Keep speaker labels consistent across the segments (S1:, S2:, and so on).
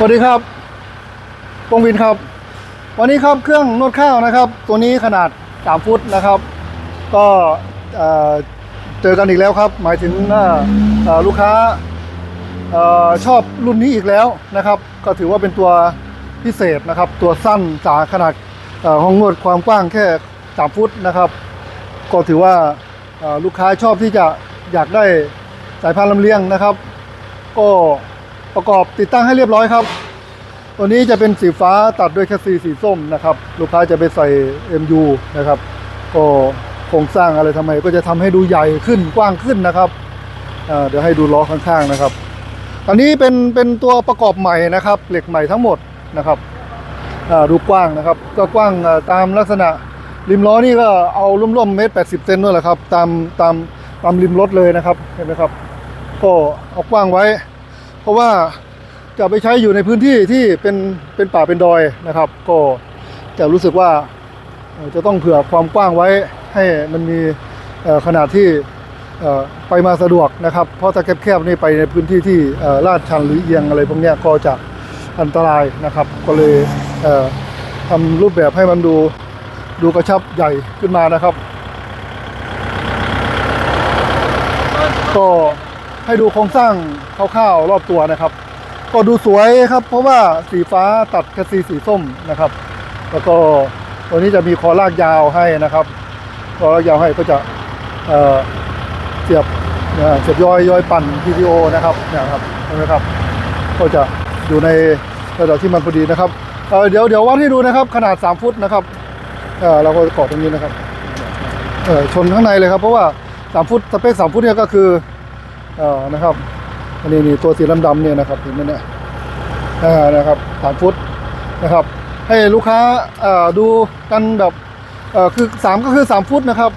S1: สวัสดีครับปงวินครับ วันนี้ครับเครื่องนวดข้าวนะครับ ตัวนี้ขนาด 3 ฟุตนะครับ ก็เจอกันอีกแล้วครับ หมายถึงลูกค้าออชอบรุ่นนี้อีกแล้วนะครับ ก็ถือว่าเป็นตัวพิเศษนะครับ ตัวสั้นจาขนาดเอ่อห้องนวดความกว้างแค่ 3 ฟุตนะครับ ก็ถือว่าลูกค้าชอบที่จะอยากได้สายพานลำเลียงนะครับ ก็ ประกอบติดตั้งให้เรียบร้อยครับ ตัวนี้จะเป็นสีฟ้าตัดด้วยแคสซีสีส้มนะครับ ลูกค้าจะไปใส่ MU นะครับ ก็โครงสร้างอะไรทำไมก็จะทำให้ดูใหญ่ขึ้นกว้างขึ้นนะครับเดี๋ยวให้ดูล้อข้างๆนะครับ อันนี้เป็นเป็นตัวประกอบใหม่นะครับ เหล็กใหม่ทั้งหมดนะครับดูกว้างนะครับ ก็กว้างตามลักษณะริมล้อนี่ก็เอาร่วมๆเมตรแปดสิบเซนด้วยแหละครับ ตามตามตามริมรถเลยนะครับเห็นไหมครับ ก็เอากว้างไว้ ราะว่าจะไปใช้อยู่ในพื้นที่ที่เป็นเป็นป่าเป็นดอยนะครับ ก็จะรู้สึกว่าจะต้องเผื่อความกว้างไว้ให้มันมีขนาดที่ไปมาสะดวกนะครับ เพราะถ้าแคบๆนี่ไปในพื้นที่ที่ลาดชันหรือเอียงอะไรพวกนี้ก็จะอันตรายนะครับ ก็เลยเอ่อทำรูปแบบให้มันดูดูกระชับใหญ่ขึ้นมานะครับ ก็ ให้ดูโครงสร้างคร่าวๆรอบตัวนะครับ ก็ดูสวยครับ เพราะว่าสีฟ้าตัดกระสีสีส้มนะครับ แล้วก็ตัวนี้จะมีคอลากยาวให้นะครับคอลากยาวให้ก็จะเอ่อเสียบเเสียบย้อยย้อยปั่น PTO นะครับเนี่ยครับเห็นไหมครับ ก็จะอยู่ในระดับที่มันพอดีนะครับเออเดี๋ยวเดี๋ยววัดให้ดูนะครับ ขนาด 3 ฟุตนะครับเออเราก็กอดตรงนี้นะครับเออชนข้างในเลยครับ เพราะว่า 3 ฟุตสเปค 3 ฟุตเนี่ยก็คือ อ่อนะครับ อันนี้นี่ตัวสีดำๆเนี่ยนะครับเห็นไหมเนี่ยอ่านะครับ3ฟุตนะครับ ให้ลูกค้าอ่อดูกันแบบเอ่อคือ3ก็คือ3ฟุตนะครับ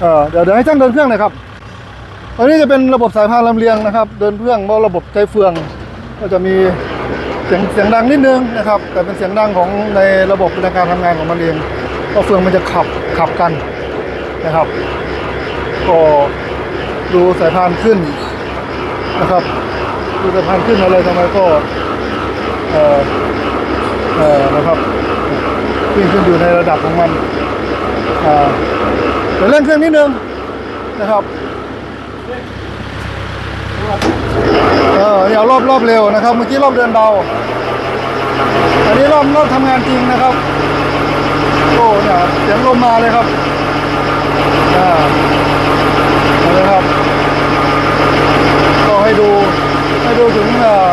S1: เอ่อเดี๋ยวเดี๋ยวให้ช่างเดินเครื่องหน่อยครับอันนี้จะเป็นระบบสายพานลำเลียงนะครับ เดินเครื่องว่าระบบใช้เฟือง ก็จะมีเสียงเสียงดังนิดนึงนะครับ แต่เป็นเสียงดังของในระบบในการทำงานของมันเองเพราะเฟืองมันจะขับขับกันนะครับก็ ดูสายพานขึ้นนะครับ ดูสายพานขึ้นอะไรทำไมก็เออเออนะครับวิ่งขึ้นอยู่ในระดับของมันอ่าเดี๋ยวเร่งเครื่องนิดนึงนะครับเออเดี๋ยวรอบรอบเร็วนะครับ เมื่อกี้รอบเดินเบาอันนี้รอบรอบทำงานจริงนะครับโอ้เนี่ยเสียงลมมาเลยครับอ่า นะครับ ก็ให้ดูให้ดูถึง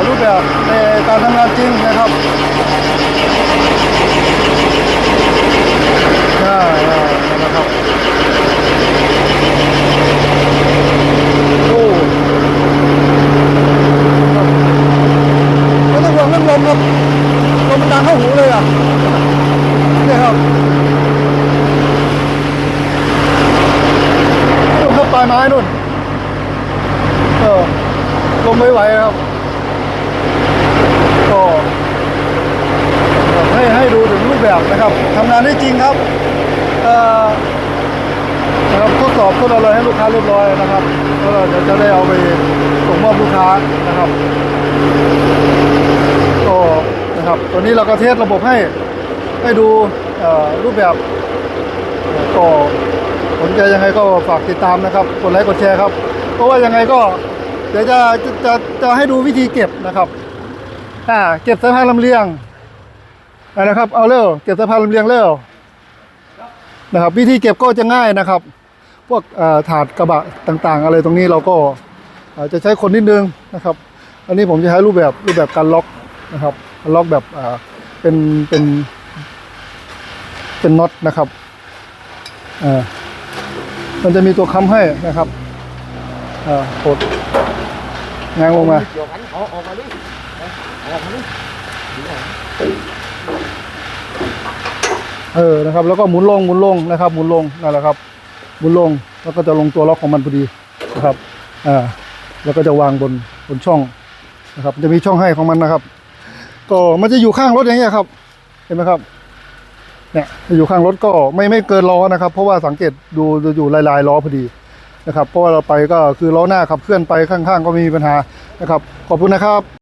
S1: รูปแบบในการทำงานจริงนะครับอ่าอ่นะครับโอ้ครับไม่ต้องห่วงเรื่องลมครับลมมันดังเข้าหูเลยอะเนี่ยครับ นู่นครับ ปลายไม้นู่นเออลมไม่ไหวครับก็ให้ให้ดูถึงรูปแบบนะครับทำงานได้จริงครับเอ่อนะครับทดสอบทดอะไรให้ลูกค้าเรียบร้อยนะครับแล้วเดี๋ยวจะได้เอาไปส่งมอบลูกค้านะครับก็นะครับตัวนี้เราก็เทสระบบให้ให้ดูเออรูปแบบก็ สนใจยังไงก็ฝากติดตามนะครับ กดไลค์กดแชร์ครับ เพราะว่ายังไงก็ เดี๋ยวจะจะจะจะให้ดูวิธีเก็บนะครับอ่าเก็บสายพานลำเลียงนะครับ เอาเร็วเก็บสายพานลำเลียงเร็วนะครับ วิธีเก็บก็จะง่ายนะครับ พวกถาดกระบะต่างๆ อะไรตรงนี้เราก็าจะใช้คนนิดนึงนะครับ อันนี้ผมจะใช้รูปแบบรูปแบบการล็อกนะครับล็อกแบบเป็นเป็นเป็นน็อตนะครับอ่า มันจะมีตัวค้ำให้นะครับอ่ากดงางลงมา
S2: เอออกมาดิเอาออกมาดิ
S1: เออนะครับ แล้วก็หมุนลงหมุนลงนะครับ หมุนลงนั่นแหละครับ หมุนลงแล้วก็จะลงตัวล็อกของมันพอดีนะครับอ่าแล้วก็จะวางบนบนช่องนะครับ จะมีช่องให้ของมันนะครับ ก็มันจะอยู่ข้างรถอย่างเงี้ยครับ เห็นไหมครับ เนี่ยอยู่ข้างรถก็ไม่ไม่เกินล้อนะครับ เพราะว่าสังเกตดูอยู่ลายลายล้อพอดีนะครับ เพราะว่าเราไปก็คือล้อหน้าขับเคลื่อนไปข้างๆ ก็ไม่มีปัญหานะครับ ขอบคุณนะครับ